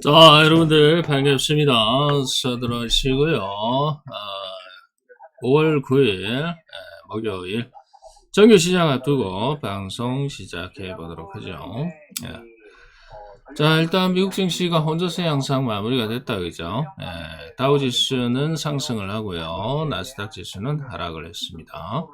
자, 여러분들 반갑습니다. 서들어시고요. 아, 5월 9일 에, 목요일 정규 시장 앞두고 방송 시작해 보도록 하죠. 예. 자, 일단 미국 증시가 혼조세 양상 마무리가 됐다, 그죠? 예, 다우 지수는 상승을 하고요. 나스닥 지수는 하락을 했습니다.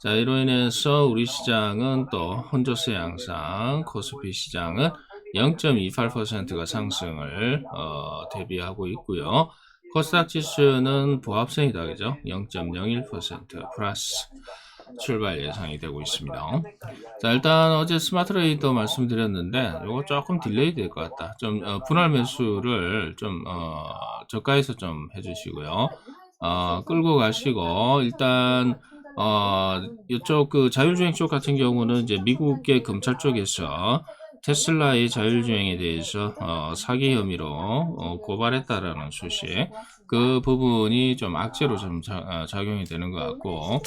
자, 이로 인해서 우리 시장은 또 혼조세 양상, 코스피 시장은 0.28%가 상승을 어, 대비하고 있고요. 코스닥 지수는 보합성이다, 그죠? 0.01% 플러스 출발 예상이 되고 있습니다. 자, 일단 어제 스마트 레이더 말씀드렸는데, 이거 조금 딜레이 될 것 같다. 좀 어, 분할 매수를 좀 어, 저가에서 좀 해주시고요. 어, 끌고 가시고 일단 어, 이쪽 그 자율주행 쪽 같은 경우는 이제 미국의 검찰 쪽에서 테슬라의 자율주행에 대해서 어, 사기 혐의로 어, 고발했다라는 소식 그 부분이 좀 악재로 좀 자, 어, 작용이 되는 것 같고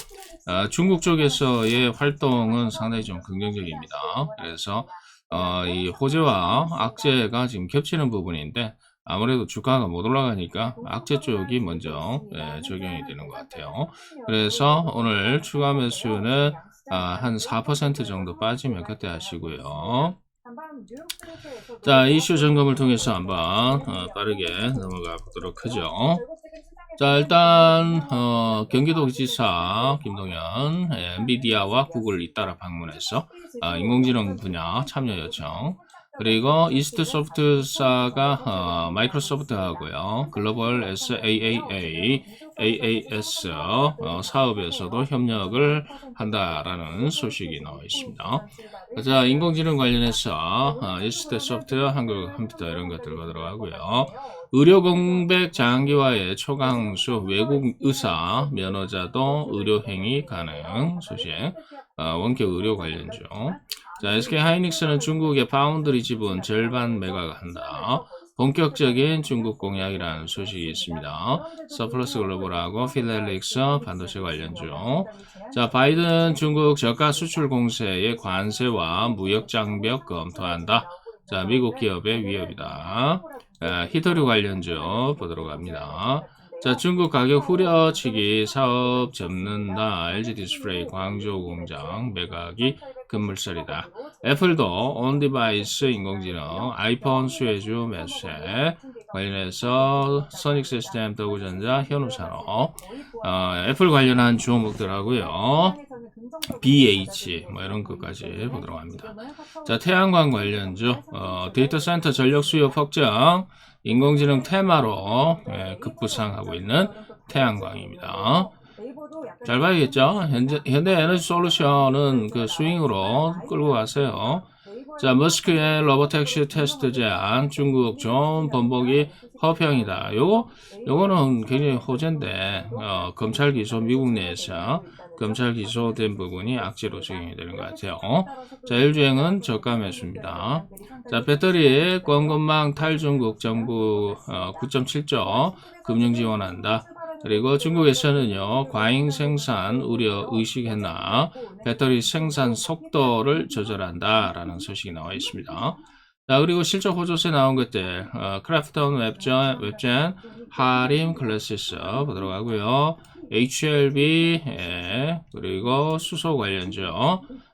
어, 중국 쪽에서의 활동은 상당히 좀 긍정적입니다. 그래서 어, 이 호재와 악재가 지금 겹치는 부분인데 아무래도 주가가 못 올라가니까 악재 쪽이 먼저 예, 적용이 되는 것 같아요. 그래서 오늘 추가 매수는 아, 한4% 정도 빠지면 그때 하시고요. 자, 이슈 점검을 통해서 한번 어, 빠르게 넘어가 보도록 하죠. 자, 일단 어, 경기도지사 김동연 예, 엔비디아와 구글 잇따라 방문해서 아, 인공지능 분야 참여 요청 그리고 이스트 소프트사가 어, 마이크로소프트하고요 글로벌 SAAA AAS 어, 사업에서도 협력을 한다라는 소식이 나와 있습니다. 자 인공지능 관련해서 어, 이스트 소프트, 한국 컴퓨터 이런 것들과 들어가고요. 의료 공백 장기화의 초강수 외국 의사 면허자도 의료 행위 가능 소식. 어, 원격 의료 관련주. 자, SK 하이닉스는 중국의 파운드리 지분 절반 매각한다. 본격적인 중국 공약이라는 소식이 있습니다. 서플러스 글로벌하고 필렐릭스 반도체 관련주. 자, 바이든 중국 저가 수출 공세의 관세와 무역 장벽 검토한다. 자, 미국 기업의 위협이다. 자, 히터류 관련주 보도록 합니다. 자, 중국 가격 후려치기 사업 접는다. LG 디스플레이 광주 공장 매각이 급물살이다. 애플도 온디바이스 인공지능 아이폰 수혜주 매수세 관련해서 소닉 시스템 더구전자 현우산업 어, 애플 관련한 주목들하고요. BH 뭐 이런 것까지 보도록 합니다. 자 태양광 관련주 어, 데이터 센터 전력 수요 폭증 인공지능 테마로 예, 급부상하고 있는 태양광입니다. 잘 봐야겠죠? 현재, 현대 에너지 솔루션은 그 스윙으로 끌고 가세요. 자, 머스크의 로보택시 테스트 제안, 중국 존 번복이 허평이다. 요거, 요거는 굉장히 호재인데, 어, 검찰 기소, 미국 내에서 검찰 기소된 부분이 악재로 적용이 되는 것 같아요. 자, 일주행은 저가 매수입니다. 자, 배터리 권금망 탈중국 정부 어, 9.7조 금융 지원한다. 그리고 중국에서는요, 과잉 생산 우려 의식했나 배터리 생산 속도를 조절한다라는 소식이 나와 있습니다. 자, 그리고 실적 호조세 나온 것들, 어, 크래프톤 웹젠, 웹젠, 하림 클래시스 보도록 하고요. HLB, 예, 그리고 수소 관련주,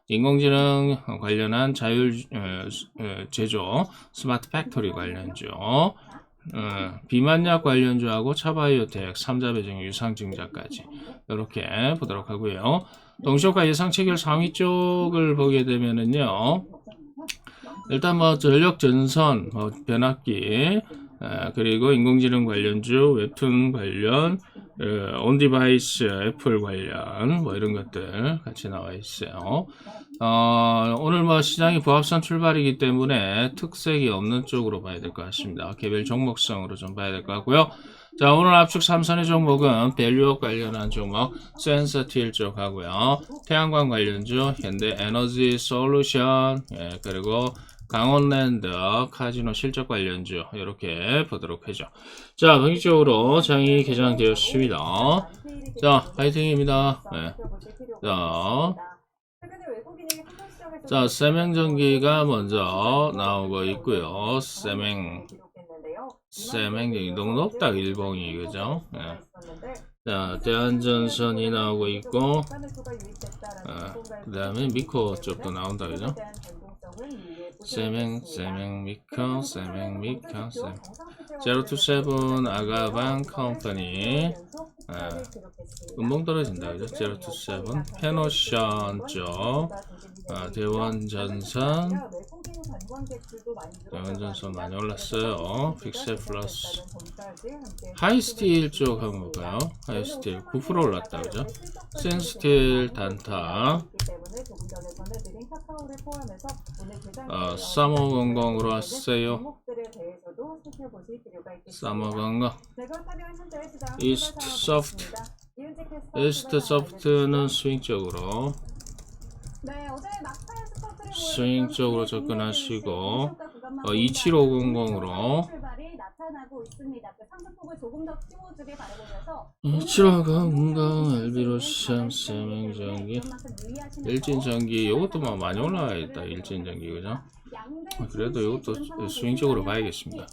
인공지능 관련한 자율 어, 어, 제조, 스마트 팩토리 관련주, 어, 비만약 관련주하고 차바이오텍 3자 배정 유상증자까지 이렇게 보도록 하고요. 동시효과 예상 체결 상위 쪽을 보게 되면은요. 일단 뭐 전력 전선, 뭐 변압기, 어, 그리고 인공지능 관련주, 웹툰 관련, 어, 온디바이스, 애플 관련 뭐 이런 것들 같이 나와 있어요. 어, 오늘 뭐 시장이 부합선 출발이기 때문에 특색이 없는 쪽으로 봐야 될 것 같습니다. 개별 종목성으로 좀 봐야 될 것 같고요. 자, 오늘 압축 3선의 종목은 밸류업 관련한 종목, 센서틸 쪽 하고요. 태양광 관련주, 현대 에너지 솔루션, 예, 그리고 강원랜드, 카지노 실적 관련주, 이렇게 보도록 하죠. 자, 본격적으로 장이 개장되었습니다. 자, 파이팅입니다. 네. 자, 자, 세맹전기가 먼저 나오고 있고요. 세맹 세맹이 너무 높다 일봉이 그죠? 예. 자 대한전선이 나오고 있고 아, 그 다음에 미코 쪽도 나온다 그죠? 세맹 세맹 미코 세맹 미코 세맹 제로 투 세븐 아가방 컴퍼니. 아, 음봉 떨어진다 그죠? 제로 투 세븐. 페노션 쪽. 아, 대원전선 대원전선 많이 올랐어요. 픽셀 플러스 하이스틸 쪽 한번 볼까요? 하이스틸 9% 올랐다 그죠? 센스틸 단타. 어, 사모건강으로 왔어요. 사모건강. 이스트 소프트 이스트 소프트는 스윙 쪽으로 스윙 쪽으로 접근하시고 어, 27500으로 출발이 나타나고 있습니다. 그 상승폭을 조금 더 키워주길 바라보면서 27500 엘비로션 세명전기 일진전기 이것도 뭐 많이 올라가겠다 일진전기 그죠? 아, 그래도 이것도 스윙 쪽으로 봐야겠습니다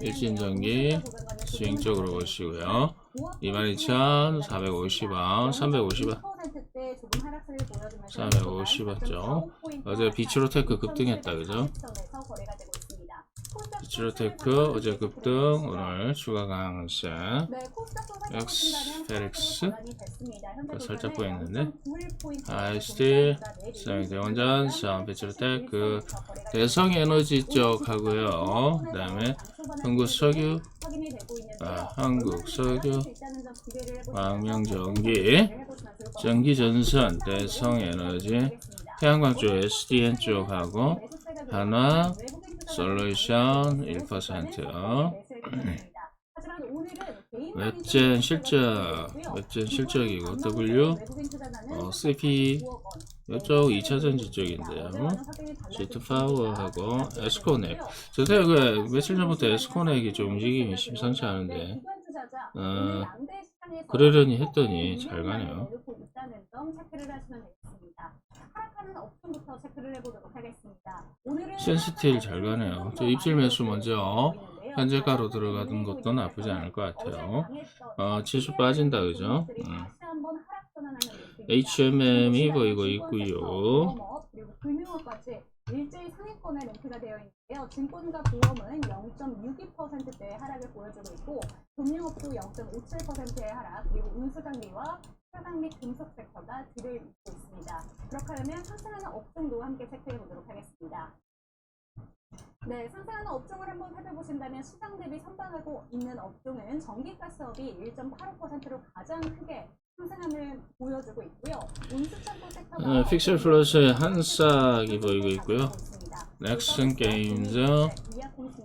일진전기 스윙 쪽으로 보시고요 22,450원 350원 450원 쪽 어제 비치로테크 급등했다 그죠? 비치로테크 어제 급등. 오늘 추가 강세. 엑스 페릭스 살짝 보였는데. 아이스티 수상 대원전 수상 비치로테크. 대성 에너지 쪽 하고요. 그 다음에 한국 석유. 아, 한국 석유. 망명전기 전기전선 대성에너지 태양광 쪽 SDN 쪽하고 하나 솔루션 1% 웹젠 실적 웹젠 실적이고 W 어, CP 이쪽 2차전지 쪽인데요. 지트 파워하고 에스코넥. 저도 그 며칠 전부터 에스코넥이 좀 움직임이 심상치 않은데 어, 그러려니 했더니 잘 가네요. 센스틸 잘 가네요. 저 입질 매수 먼저 현재가로 들어가는 것도 나쁘지 않을 것 같아요. 어, 지수 빠진다 그죠? 음. HMM이 보이고 있고요. 금융업까지 일제히 상위권에 랭크가 되어 있는 데요. 증권과 보험은 0.62%대의 하락을 보여주고 있고 금융업도 0.57%의 하락 그리고 운수장비와 차강 및 금속 섹터가 뒤를 잇고 있습니다. 그렇게 하면 상승하는 업종도 함께 체크해 보도록 하겠습니다. 네, 상승하는 업종을 한번 살펴보신다면 시장 대비 선방하고 있는 업종은 전기가스업이 1.85%로 가장 크게 상승함을 보여주고 있고요. 운수창고 섹터가 어, 픽셀 플러스의 한싹이 보이고 있고요. 넥슨 게임즈,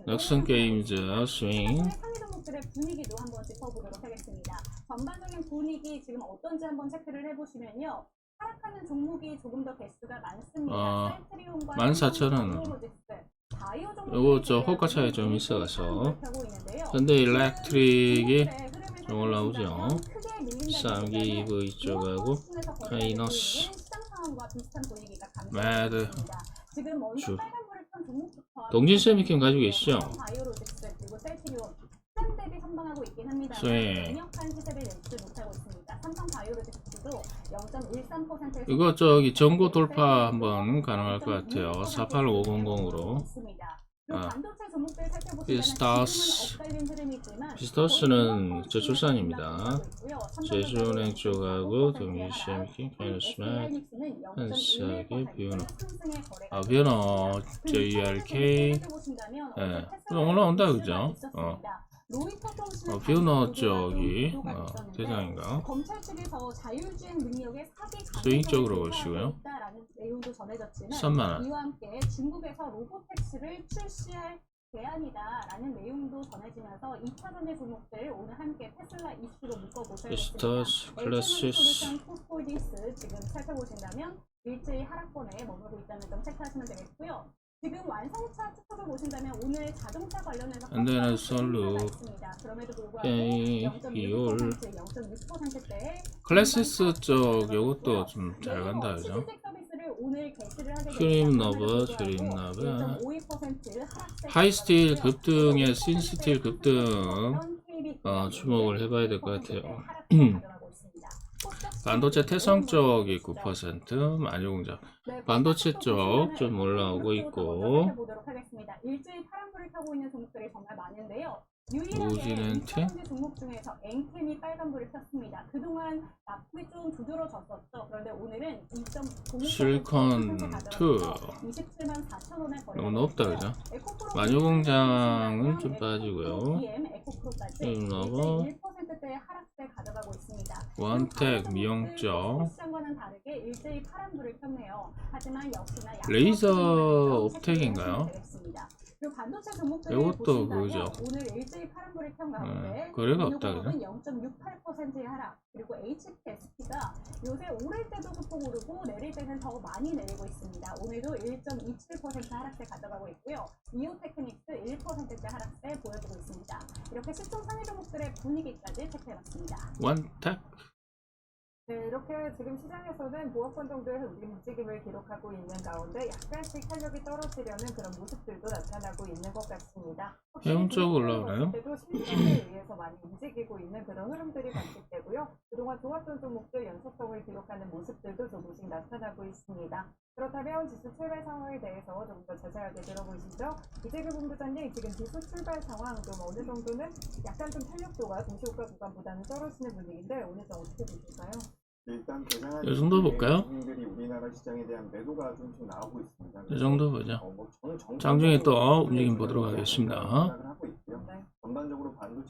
넥슨 게임즈 스윙. 상위 종목들의 분위기도 한번 짚어보도록 하겠습니다. 전반적인 분위기 지금 어떤지 한번 체크를 해보시면요. 하락하는 종목이 조금 더 개수가 많습니다. 어, 셀트리온과 14,000원. 삼성로지스틱, 바이오 종목들이 요거 저 호가 차이 좀 있어서. 현대 일렉트릭이 좀 올라오죠. 살펴보신다면 크게 밀린다기보다는 쌍기 EV 쪽하고 카이너스, 매드, 주. 종목부터 동진 세미캠 가지고 계시죠? 바이오로직스 그리고 셀트리온 시장 대비 선방하고 있긴 합니다. 네. 강력한 시세를 내지 못하고 있습니다. 삼성 바이오로직스도 0.13%에서 이거 저기 전고 돌파 한번 가능할 것 같아요. 48500으로. 아, 비스타스. 비스타스는 저출산입니다. 제주은행 쪽하고 동일시엠킹, 파이너스맥, 한스하게 비오너. 아, 비오너 JRK. 예, 좀 올라온다 그죠? 어, 어 비오너 쪽이 어, 대장인가? 쪽으로 보시고요. 있다라는 내용도 전해졌지만 3만 원. 대안이다라는 내용도 전해지면서 2차전지 종목들 오늘 함께 테슬라 이슈로 묶어보셔야겠습니다. 비스타스, 클래시스. 폴딩스 지금 살펴보신다면 일제히 하락권에 머물고 있다는 점 체크하시면 되겠고요. 지금 완성차 추천을 보신다면 오늘 자동차 관련해서 안되는 솔루. 그럼에도 불구하고 게이, 비올. 0.6%대 클래시스 쪽 요것도 좀 잘 간다 그죠? 오늘 개시를 하게 슈림 너브, 슈림 너브. 1.52% 하락세 하이스틸 급등에 신스틸 급등 어, 주목을 해봐야 될 것 같아요. 반도체 태성 쪽이 9%, 만유공장. 반도체 쪽 좀 올라오고 있고. 일주일 파란불을 켜고 있는 종목들이 정말 많은데요. 유일하게 2차 종목 중에서 앵템이 빨간불을 켰습니다. 그동안 납품이 좀 두드러졌었죠. 그런데 오늘은 2.06% 실콘 2. 27만 4천 원에 거래. 너무 높다, 그죠? 만유공장은 좀 빠지고요. 음, 너무. 1%대의 하락세 가져가고 있습니다. 원택, 미용적. 시장과는 다르게 일제히 파란불을 켰네요. 하지만 역시나 약간 레이저 수준의 업텍인가요? 그리고 반도체 종목들 이것도 그거죠. 오늘 일제히 파란불을 켠 가운데 음, 거래가 없다, 그죠? 0.68%의 하락 그리고 HPSP가 요새 오를 때도 소폭 오르고 내릴 때는 더 많이 내리고 있습니다. 오늘도 1.27% 하락세 가져가고 있고요. 이오테크닉스 1%대 하락세 보여주고 있습니다. 이렇게 시총 상위 종목들의 분위기까지 체크해봤습니다. 원택, 네, 이렇게 지금 시장에서는 보합권 정도의 움직임을 기록하고 있는 가운데 약간씩 탄력이 떨어지려는 그런 모습들도 나타나고 있는 것 같습니다. 해운 쪽 올라오나요? 때도 실적에 의해서 많이 움직이고 있는 그런 흐름들이 관측되고요. 그동안 좋았던 종목들 연속성을 기록하는 모습들도 조금씩 나타나고 있습니다. 그렇다면 지수 출발 상황에 대해서 좀더 자세하게 들어보시죠. 이재규 본부장님, 지금 지수 출발 상황 좀 어느 정도는 약간 좀 탄력도가 동시효과 구간보다는 떨어지는 분위기인데 오늘 좀 어떻게 보실까요? 일단 대장한 이 정도 볼까요? 국민들이 우리나라 시장에 대한 매도가 좀씩 나오고 있습니다. 이 정도 보죠. 어, 뭐 저는 장중에 또 움직임 보도록 하겠습니다. 생각을 하고 있고요. 네. 전반적으로 반도체